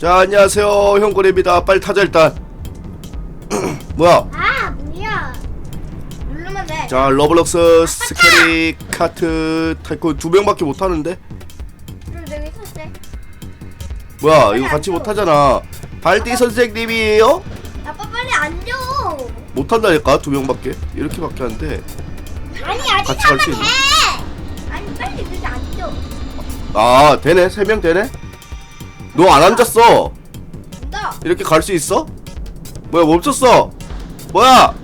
자 안녕하세요. 형고래입니다. 빨리 타자 일단. 뭐야? 아 뭐야? 누르면 돼. 자 러블록스 스케리 카트 타이코 두 명밖에 못 타는데? 그리고 내가 뭐야 이거 같이 못 타잖아. 발디 선생님이에요? 아빠 빨리 앉아 못 탄다니까 두 명밖에. 이렇게밖에 안돼. 아니 아직 같이 갈수 하면 돼. 아니 빨리 여기 앉아 아 되네. 세 명 되네 너 안 앉았어. 나 이렇게 갈 수 있어? 뭐야 멈췄어. 뭐야?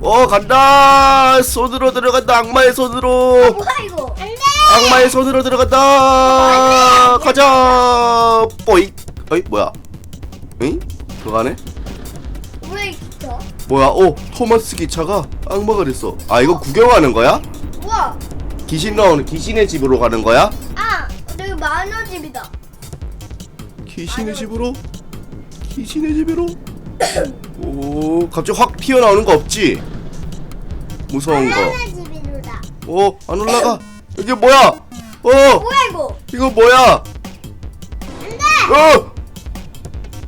어 간다. 손으로 들어간다. 악마의 손으로. 뭐야 이거? 안돼! 악마의 손으로 들어간다. 가자. 뽀이 어이 뭐야? 에이 들어가네? 왜 기차? 뭐야? 오 토마스 기차가 악마가 됐어. 아 이거 구경하는 거야? 우와. 귀신 나오는 귀신의 집으로 가는 거야? 아 만화 집이다 귀신의 집으로? 귀신의 집으로? 오 갑자기 확 튀어나오는 거 없지? 무서운 거. 집이다 오, 안 올라가. 이게 뭐야? 어, 뭐야 이거 이거 뭐야? 안돼 어,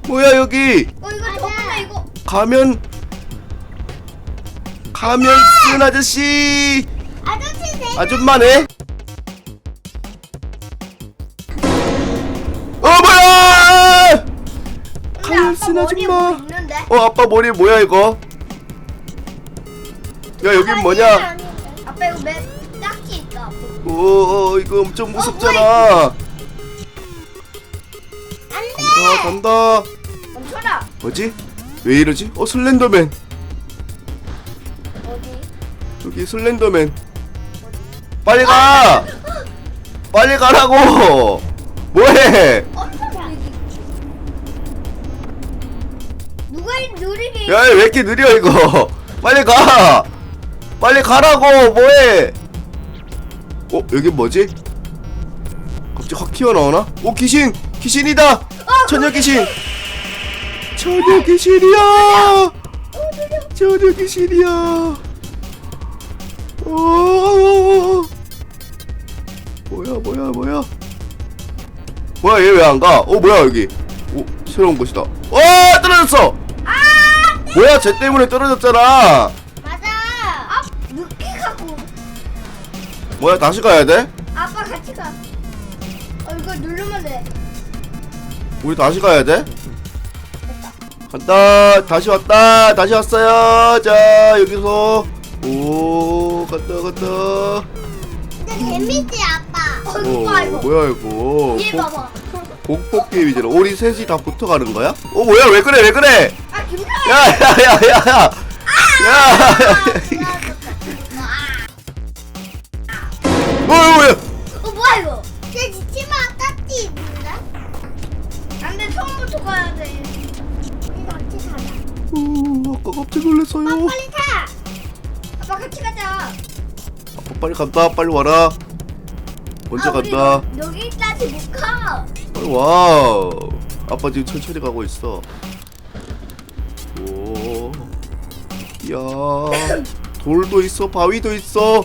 뭐야 여기? 어 이거 저거다 이거 가면 가면 쓴 아저씨 아저씨 내 아줌마네. 머리에 아줌마. 뭐 있는데 어 아빠 머리 뭐야 이거? 야 여긴 뭐냐? 아빠 이거 맵 딱지 있다 아빠. 오 어, 이거 엄청 무섭잖아. 안돼 간다 간다. 멈춰라 뭐지? 왜 이러지? 어 슬렌더맨. 어디 여기 슬렌더맨. 빨리 가. 빨리 가라고. 뭐해? 어 야 왜 이렇게 느려 이거? 빨리 가. 빨리 가라고. 뭐해? 어 여기 뭐지? 갑자기 확 튀어나오나? 오 귀신! 귀신이다! 처녀 귀신! 처녀 귀신이야! 처녀 귀신이야! 오 뭐야 뭐야 뭐야 뭐야 얘 왜 안 가? 어 뭐야 여기 오 새로운 곳이다 어 떨어졌어 뭐야 쟤 때문에 떨어졌잖아. 맞아. 아 늦게 가고. 뭐야 다시 가야 돼? 아빠 같이 가. 어, 이거 누르면 돼. 우리 다시 가야 돼? 간다. 다시 왔다. 다시 왔어요. 자 여기서. 오 간다 간다. 근데 재밌지 아빠? 어오 이거 봐 이거 뭐야 이거? 얘 복- 봐봐. 복복 게임이잖아. 우리 셋이 다 붙어가는 거야? 어 뭐야 왜 그래 왜 그래 야야야 야야 야 뭐야 뭐야 어 뭐야 이거 쟤 지치마 딱지 있는데 안돼 처음부터 가야 돼 우리 같이 가자 오 아까 깜짝 놀랐어요 빨리 타 아빠 같이 가자 아빠 빨리 간다 빨리 와라 먼저 아, 우리 간다 여- 여기까지 못 가. 빨리 와. 아빠 지금 천천히 가고 있어 이야 돌도 있어 바위도 있어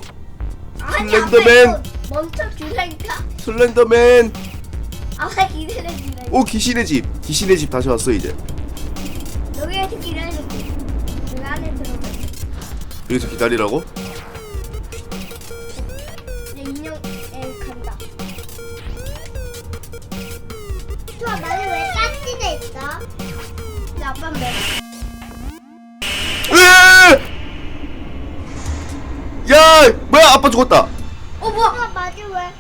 슬렌더맨. 멈춰 주라니까 슬렌더맨 아빠 기다려주라 오 귀신의 집 귀신의 집 다시 왔어 이제 여기에서 기다려줄게 안에 들어가 여기서 기다리라고? 내 인형 에 간다 좋아 나는 왜 딱지돼 있어? 근데 아빠는 왜? 야 뭐야 아빠 죽었다. 어 뭐야? 맞아 왜?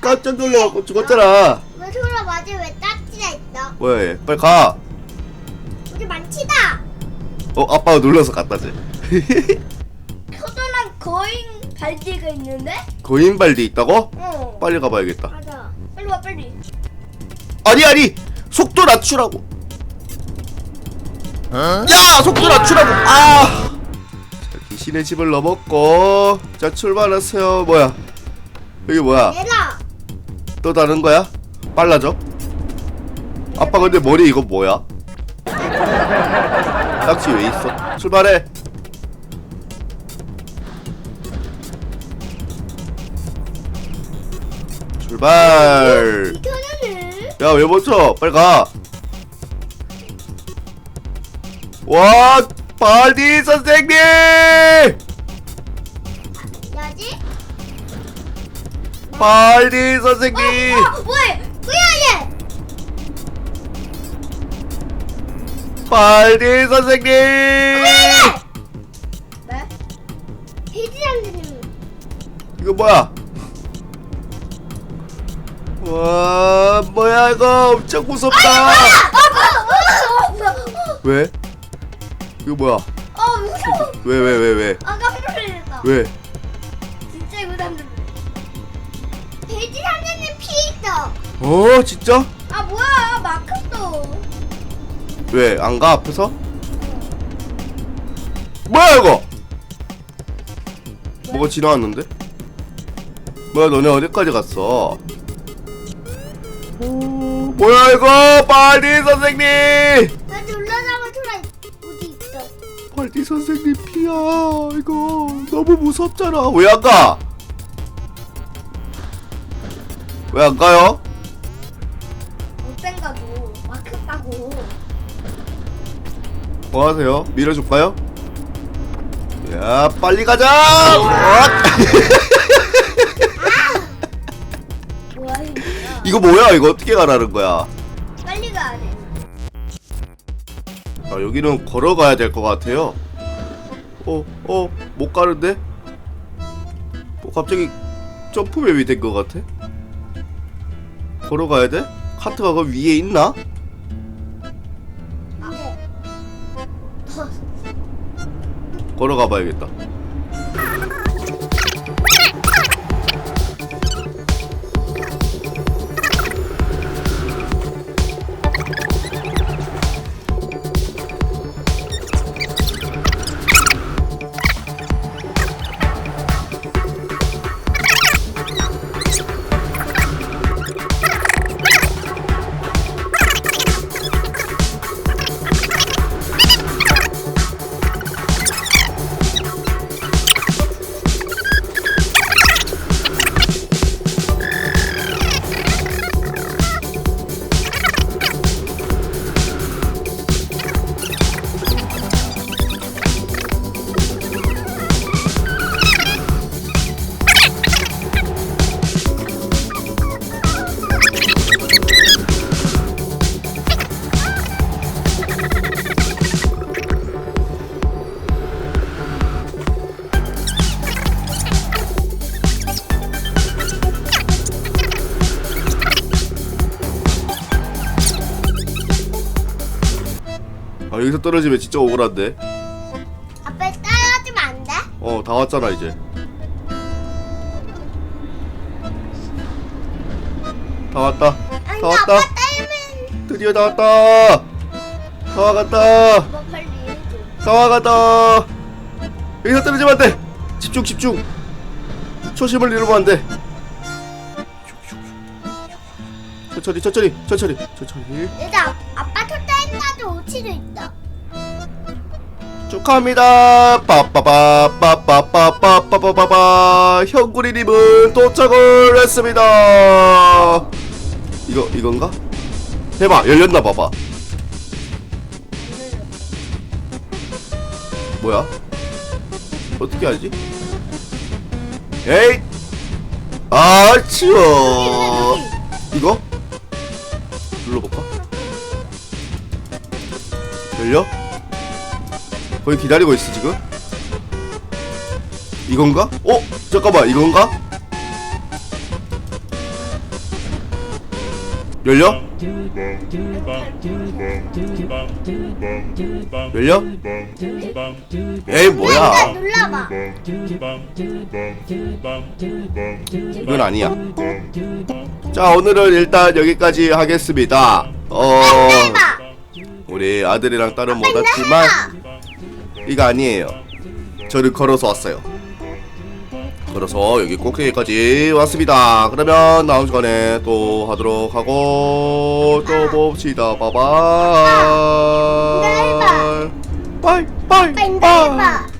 깜짝 놀라갖고 죽었잖아. 왜 소라 맞아? 왜 딱지가 있어? 뭐야 얘? 빨리 가. 우리 만치다! 어, 아빠가 눌러서 갔다 지 커다란 거인 발디가 있는데? 거인발디 있다고? 어. 빨리 가봐야겠다. 맞아. 빨리 와 빨리. 아니 아니! 속도 낮추라고. 야! 속도 낮추라고! 아! 자, 귀신의 집을 넘었고 자 출발하세요. 뭐야? 여기 뭐야? 또 다른 거야? 빨라져? 아빠 근데 머리 이거 뭐야? 딱지 왜 있어? 출발해! 출발! 이거는 멈추네. 야왜 멈춰? 빨리 가! 와, 발디 선생님! 야지? 발디 선생님! 어, 뭐야? 뭐야 얘? 발디 선생님! 네? 돼지 선생님. 이거 뭐야? 와, 뭐야 이거 엄청 무섭다. 어, 어, 어, 어, 왜? 이거 뭐야? 어, 무서워. 왜 왜 왜 왜? 아 깜짝 놀랐다. 왜? 진짜 이거 놀랐. 돼지 선생님 피 있어. 어, 진짜? 아 뭐야 막혔어. 왜? 안 가 앞에서? 뭐야 이거? 뭐가 지나왔는데? 뭐야 너네 어디까지 갔어? 어, 뭐야 이거 발디 선생님! 발디 선생님 피야 이거 너무 무섭잖아 왜 안 가? 왜 안 가요? 못된 가고 막혔다고. 뭐 하세요? 밀어줄까요? 야 빨리 가자! 뭐야 이거? 이거 뭐야 이거 어떻게 가라는 거야 아, 여기는 걸어가야 될 것 같아요 어? 어? 못 가는데? 어, 갑자기 점프맵이 된 것 같아? 걸어가야 돼? 카트가 그 위에 있나? 아, 네. 더 걸어가 봐야겠다 아 여기서 떨어지면 진짜 억울한데? 앞에 따라주면 안 돼? 어 다 왔잖아 이제. 다 왔다. 아니 다 아빠 왔다. 따르면 드디어 다 왔다. 다 와간다. 뭐 빨리 해줘. 다 와간다. 여기서 떨어지면 안돼. 집중 집중. 초심을 잃으면 안돼. 천천히 천천히 천천히. 천천히. 일단 톱다인나도 오치도 있다. 축하합니다. 빠빠빠빠빠빠빠빠빠빠 형구리님은 도착을 했습니다. 이거 이건가? 해봐 열렸나 봐봐. 뭐야? 어떻게 하지? 에이! 아 치워. 이거? 눌러볼까? 열려? 거의 기다리고 있어 지금? 이건가? 어? 잠깐만 이건가? 열려? 열려? 에이 뭐야 눌러봐. 이건 아니야 자 오늘은 일단 여기까지 하겠습니다 어 해봐. 우리 아들이랑 딸은 못 왔지만 이거 아니에요. 저를 걸어서 왔어요. 걸어서 여기 꼭대기까지 왔습니다. 그러면 다음 시간에 또 하도록 하고 또 봅시다. 바이바이. 바이. 바이 바이.